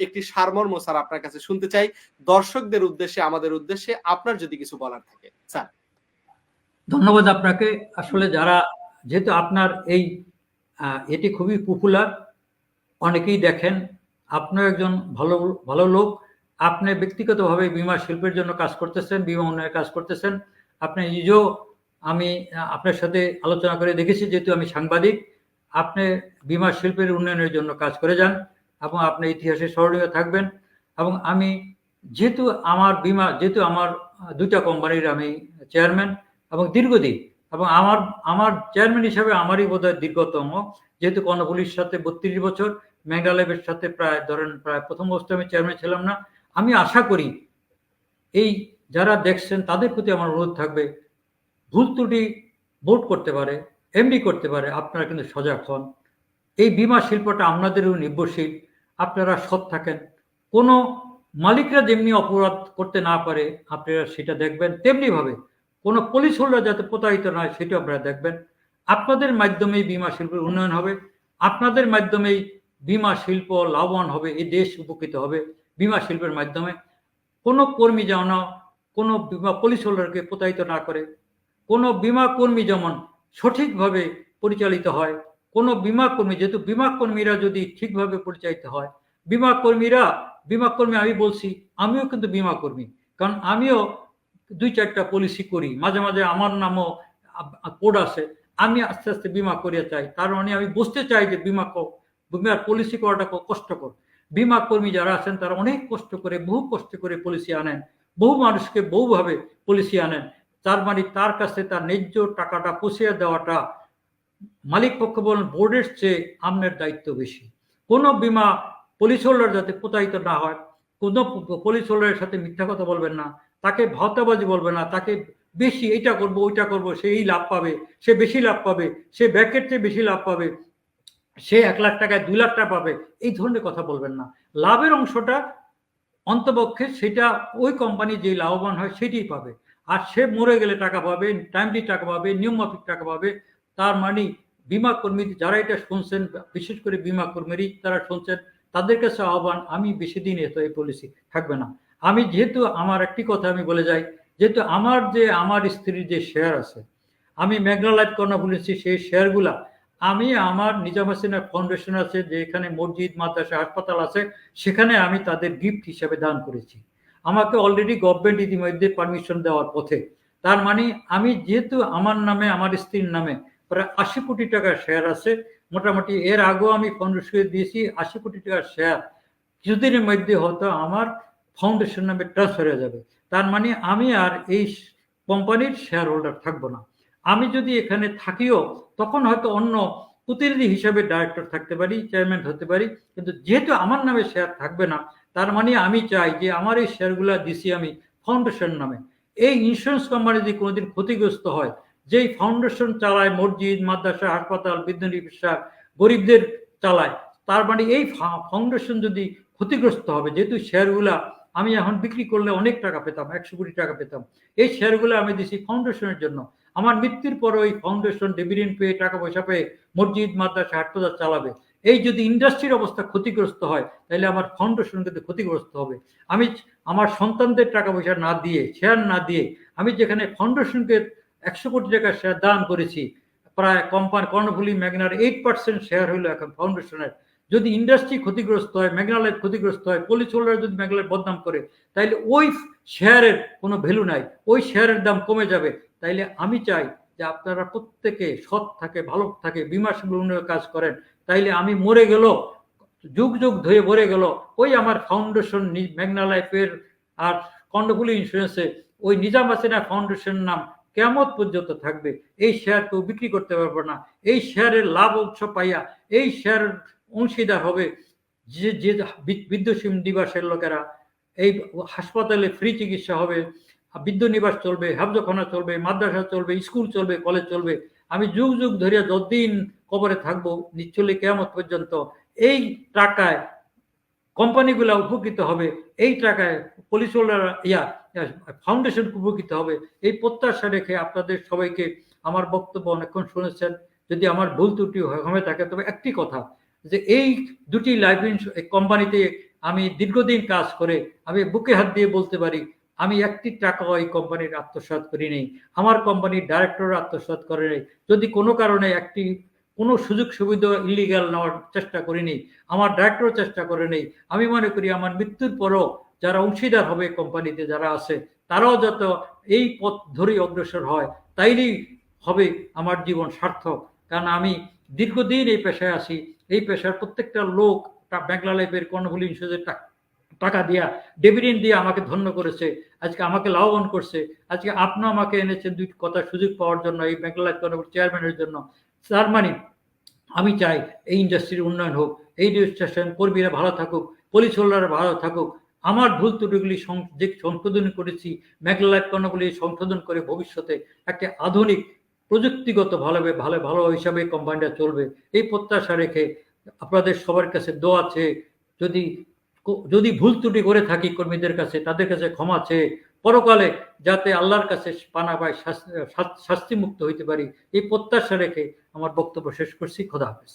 একটি সারমর্ম স্যার আপনার কাছে শুনতে চাই। দর্শকদের উদ্দেশ্যে, আমাদের উদ্দেশ্যে আপনার যদি কিছু বলার থাকে, স্যার। ধন্যবাদ আপনাকে। আসলে যারা, যেহেতু আপনার এই এটি খুবই পপুলার অনেকেই দেখেন আপনিও একজন ভালো ভালো লোক, আপনি ব্যক্তিগতভাবে বিমা শিল্পের জন্য কাজ করতেছেন, বিমা উন্নয়নের কাজ করতেছেন, আপনি নিজেও আমি আপনার সাথে আলোচনা করে দেখেছি, যেহেতু আমি সাংবাদিক, আপনি বিমা শিল্পের উন্নয়নের জন্য কাজ করে যান। এবং আপনি ইতিহাসে স্মরণীয় থাকবেন। এবং আমি যেহেতু আমার বিমা, যেহেতু আমার দুইটা কোম্পানির আমি চেয়ারম্যান এবং দীর্ঘদিন, এবং আমার আমার চেয়ারম্যান হিসাবে আমারই বোধ হয় দীর্ঘতম, যেহেতু কর্ণফুলির সাথে বত্রিশ বছর, মেঘালয়ের সাথে প্রায়, ধরেন প্রায় প্রথম অবস্থায় আমি চেয়ারম্যান ছিলাম না। আমি আশা করি এই যারা দেখছেন, তাদের প্রতি আমার অনুরোধ থাকবে, ভুল ত্রুটি বোর্ড করতে পারে, এমডি করতে পারে, আপনারা কিন্তু সজাগ হন। এই বিমা শিল্পটা আপনাদেরও নির্ভরশীল। আপনারা সৎ থাকেন। কোনো মালিকরা যেমনি অপরাধ করতে না পারে, আপনারা সেটা দেখবেন তেমনিভাবে। কোনো পুলিশ হোল্ডার যাতে প্রতারিত নয় সেটা আপনারা দেখবেন। আপনাদের মাধ্যমেই বিমা শিল্পের উন্নয়ন হবে। আপনাদের মাধ্যমেই বিমা শিল্প লাভবান হবে, এই দেশ উপকৃত হবে বিমা শিল্পের মাধ্যমে। কোনো কর্মী যেন কোনো বিমা পুলিশ হোল্ডারকে প্রতারিত না করে। কোনো বিমা কর্মী যেমন সঠিকভাবে পরিচালিত হয় কোনো বিমা কর্মী, যেহেতু বিমা কর্মীরা যদি ঠিকভাবে পরিচালিত হয়, বিমা কর্মীরা, বিমা কর্মী আমি বলছি, আমিও কিন্তু বিমা কর্মী। কারণ আমিও দুই চারটা পলিসি করি, মাঝে মাঝে আমার নামও কোড আছে আমি আস্তে আস্তে বিমা করিয়া চাই। তার মানে আমি বুঝতে চাই যে বিমা বিমার পলিসি করাটা কষ্টকর। বিমা কর্মী যারা আছেন, তারা অনেক কষ্ট করে, বহু কষ্ট করে পলিসি আনেন। বহু মানুষকে বহুভাবে পলিসি আনেন। তার মানে তার কাছে তার ন্যায্য টাকাটা পুষিয়ে দেওয়াটা মালিক পক্ষ বলেন বোর্ডের চেয়ে আপনার দায়িত্ব বেশি। কোনো বিমা পুলিশ হোল্ডার যাতে প্রতারিত না হয়, কোনো পুলিশ হোল্ডারের সাথে মিথ্যা কথা বলবেন না, তাকে ভাওতাবাজি বলবে না, তাকে বেশি এইটা করব, ওইটা করব সে এই লাভ পাবে, সে বেশি লাভ পাবে, সে ব্যাকের চেয়ে বেশি লাভ পাবে, সে এক লাখ টাকায় দুই লাখ টাকা পাবে, এই ধরনের কথা বলবেন না। লাভের অংশটা অন্তপক্ষে সেটা ওই কোম্পানি যে লাভবান হয় সেটাই পাবে। আর সে মরে গেলে টাকা পাবে টাইমলি টাকা পাবে নিয়ম মাফিক টাকা পাবে তার মানে বিমা কর্মী, যারা এটা শুনছেন, বিশেষ করে বিমা কর্মীরই তারা শুনছেন, তাদের কাছে আহ্বান, আমি বেশি দিন এত এই পলিসি থাকবে না। আমি যেহেতু আমার একটি কথা আমি বলে যাই, যেহেতু আমার যে, আমার স্ত্রীর যে শেয়ার আছে, আমি মেঘনা লাইফ কর্ণা বলেছি, সেই শেয়ারগুলা আমি আমার নিজাম হাসিনা ফাউন্ডেশন আছে, যে এখানে মসজিদ, মাদ্রাসা, হাসপাতাল আছে, সেখানে আমি তাদের গিফট হিসাবে দান করেছি। আমাকে অলরেডি গভর্নমেন্ট ইতিমধ্যে পারমিশন দেওয়ার পথে। তার মানে আমি যেহেতু আমার নামে, আমার স্ত্রীর নামে প্রায় আশি কোটি টাকার শেয়ার আছে। মোটামুটি এর আগেও আমি ফাউন্ডেশনে দিয়েছি, আশি কোটি টাকার শেয়ার কিছুদিনের মধ্যে হয়তো আমার ফাউন্ডেশন নামে ট্রান্সফার হয়ে যাবে। তার মানে আমি আর এই কোম্পানির শেয়ার হোল্ডার থাকব না। আমি যদি এখানে থাকিও, তখন হয়তো অন্য প্রতিনিধি হিসাবে ডাইরেক্টর থাকতে পারি চেয়ারম্যান হতে পারি। কিন্তু যেহেতু আমার নামে শেয়ার থাকবে না, তার মানে আমি চাই যে আমার এই শেয়ারগুলো দিছি আমি ফাউন্ডেশন নামে। এই ইন্স্যুরেন্স কোম্পানি যদি কোনোদিন ক্ষতিগ্রস্ত হয় যেই ফাউন্ডেশন চালায়, মসজিদ, মাদ্রাসা, হাসপাতাল বিদ্যুৎ চিকিৎসা গরিবদের চালায়, তার মানে এই ফাউন্ডেশন যদি ক্ষতিগ্রস্ত হবে, যেহেতু শেয়ারগুলা আমি এখন বিক্রি করলে অনেক টাকা পেতাম, একশো কোটি টাকা পেতাম, এই শেয়ারগুলো আমি দিছি ফাউন্ডেশনের জন্য। আমার মৃত্যুর পর ওই ফাউন্ডেশন ডিভিডেন্ড পেয়ে টাকা পয়সা পেয়ে মসজিদ, মাদ্রাসা, হাসপাতাল চালাবে। এই যদি ইন্ডাস্ট্রির অবস্থা ক্ষতিগ্রস্ত হয়, তাহলে আমার ফাউন্ডেশন কিন্তু ক্ষতিগ্রস্ত হবে। আমি আমার সন্তানদের টাকা পয়সা না দিয়ে, শেয়ার না দিয়ে, আমি যেখানে ফাউন্ডেশনকে একশো কোটি টাকা শেয়ার দান করেছি। প্রায় কোম্পানি কর্ণফুলি ম্যাগনার এইট পার্সেন্ট শেয়ার হলো এখন ফাউন্ডেশনের যদি ইন্ডাস্ট্রি ক্ষতিগ্রস্ত হয় মেঘনালয় ক্ষতিগ্রস্ত হয় পুলিশ হোল্ডার যদি মেঘালয় বদনাম করে, তাইলে ওই শেয়ারের কোনো ভ্যালু নাই। ওই শেয়ারের দাম কমে যাবে। তাইলে আমি চাই যে আপনারা প্রত্যেকে সৎ থাকে, ভালো থাকে, বিমা উন্নয়নের কাজ করেন। তাইলে আমি মরে গেল, যুগ যুগ ধরে ভরে গেল, ওই আমার ফাউন্ডেশন মেঘনা লাইফের আর কর্ণফুলি ইন্স্যুরেন্সে ওই নিজাম হাসিনা ফাউন্ডেশন নাম কেমন পর্যন্ত থাকবে। এই শেয়ার কেউ বিক্রি করতে পারবে না। এই শেয়ারের লাভ অংশ পাইয়া এই শেয়ার অংশীদার হবে যে যে বিদ্যুৎ নিবাসের লোকেরা। এই হাসপাতালে ফ্রি চিকিৎসা হবে বিদ্যুৎ নিবাস চলবে, হাফজখানা চলবে, মাদ্রাসা চলবে, স্কুল চলবে কলেজ চলবে। আমি যুগ যুগ ধরিয়া যতদিন কবরে থাকব, নিশ্চয়ই কেমন পর্যন্ত এই টাকায় কোম্পানিগুলা উপকৃত হবে। এই টাকায় পুলিশ ইয়া ফাউন্ডেশন উপকৃত হবে। এই প্রত্যাশা রেখে আপনাদের সবাইকে আমার বক্তব্য অনেকক্ষণ শুনেছেন। যদি আমার ভুল ত্রুটি হয়ে থাকে, তবে একটি কথা, যে এই দুটি লাইফ ইন্স্যুরেন্স কোম্পানিতে আমি দীর্ঘদিন কাজ করে আমি বুকে হাত দিয়ে বলতে পারি, আমি একটি টাকাও এই কোম্পানির আত্মসাৎ করি নেই। আমার কোম্পানির ডাইরেক্টর আত্মসাৎ করে নেই। যদি কোনো কারণে একটি, কোনো সুযোগ সুবিধা ইলিগাল নেওয়ার চেষ্টা করিনি, আমার ডাইরেক্টর চেষ্টা করে নেই, আমি মনে করি আমার মৃত্যুর পরও যারা অংশীদার হবে কোম্পানিতে যারা আছে, তারাও যত এই পথ ধরেই অগ্রসর হয়, তাইলেই হবে আমার জীবন সার্থক। কারণ আমি দীর্ঘদিন এই পেশায় আছি, এই পেশার প্রত্যেকটা লোক ব্যাংলা লাইফের কর্ণফুলি ইন্স্যুরেন্সের টাকা দিয়া ডেভিডেন্ড দিয়ে আমাকে ধন্য করেছে। আজকে আমাকে লাভবান করছে। আজকে আপনিও আমাকে এনেছেন দুই কথা সুযোগ পাওয়ার জন্য এই ব্যাংলা লাইফ কর্ণফুলি চেয়ারম্যানের জন্য। তার মানে আমি চাই এই ইন্ডাস্ট্রির উন্নয়ন হোক, এই রেজিস্ট্রেশন কর্মীরা ভালো থাকুক পুলিশ ভালো থাকুক আমার ভুল ত্রুটিগুলি সংশোধন করেছি মেঘলা লাইফ কর্ণগুলি সংশোধন করে ভবিষ্যতে একটি আধুনিক, প্রযুক্তিগত ভালোভাবে ভালো ভালো হিসাবে কোম্পানিটা চলবে। এই প্রত্যাশা রেখে আপনাদের সবার কাছে দোয়া আছে, যদি যদি ভুল ত্রুটি করে থাকি কর্মীদের কাছে, তাদের কাছে ক্ষমা চেয়ে পরকালে যাতে আল্লাহর কাছে পানা পায় শাস্তি মুক্ত হইতে পারি, এই প্রত্যাশা রেখে আমার বক্তব্য শেষ করছি। খোদা হাফেজ।